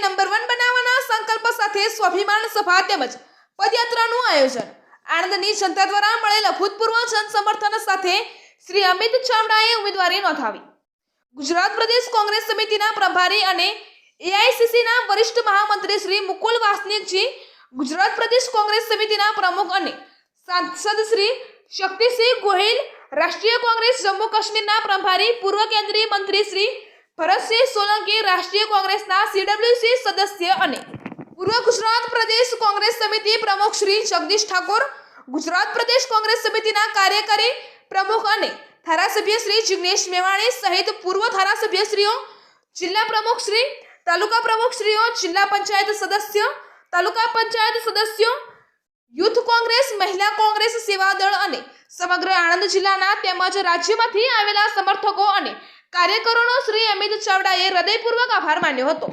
Number one બનાવવાના સંકલ્પ સાથે સ્વાભિમાન સભા તેમજ પદયાત્રાનું આયોજન. આણંદની જનતા દ્વારા મળેલ અભૂતપૂર્વ જનસમર્થન સાથે શ્રી અમિત ચાવડાએ ઉમેદવારી નોંધાવી. ગુજરાત પ્રદેશ કોંગ્રેસ સમિતિના પ્રભારી અને એઆઈસીસીના વરિષ્ઠ મહામંત્રી શ્રી મુકુલ વાસનિકજી, ગુજરાત પ્રદેશ કોંગ્રેસ સમિતિના પ્રમુખ અને સાંસદ શ્રી શક્તિસિંહ ગોહિલ, રાષ્ટ્રીય કોંગ્રેસ જમ્મુ કાશ્મીરના પ્રભારી, પૂર્વ કેન્દ્રીય મંત્રી શ્રી ભરતસિંહ સોલંકી રાષ્ટ્રીય કોંગ્રેસના સીડબ્લ્યુસી સદસ્ય અને પૂર્વ ગુજરાત પ્રદેશ કોંગ્રેસ સમિતિ પ્રમુખ શ્રી જગદીશ ઠાકોર, ગુજરાત પ્રદેશ કોંગ્રેસ સમિતિના કાર્યકારી પ્રમુખ અને ધારાસભ્ય શ્રી જિગ્નેશ મેવાણી સહિત પૂર્વ ધારાસભ્યશ્રીઓ, જિલ્લા પ્રમુખ શ્રી, તાલુકા પ્રમુખશ્રીઓ જિલ્લા પંચાયત સદસ્ય, તાલુકા પંચાયત સદસ્યો, યુથ કોંગ્રેસ, મહિલા કોંગ્રેસ સેવા દળ અને સમગ્ર આણંદ જિલ્લાના તેમજ રાજ્યમાંથી આવેલા સમર્થકો અને કાર્યકરોનો શ્રી અમિત ચાવડાએ હૃદયપૂર્વક આભાર માન્યો હતો.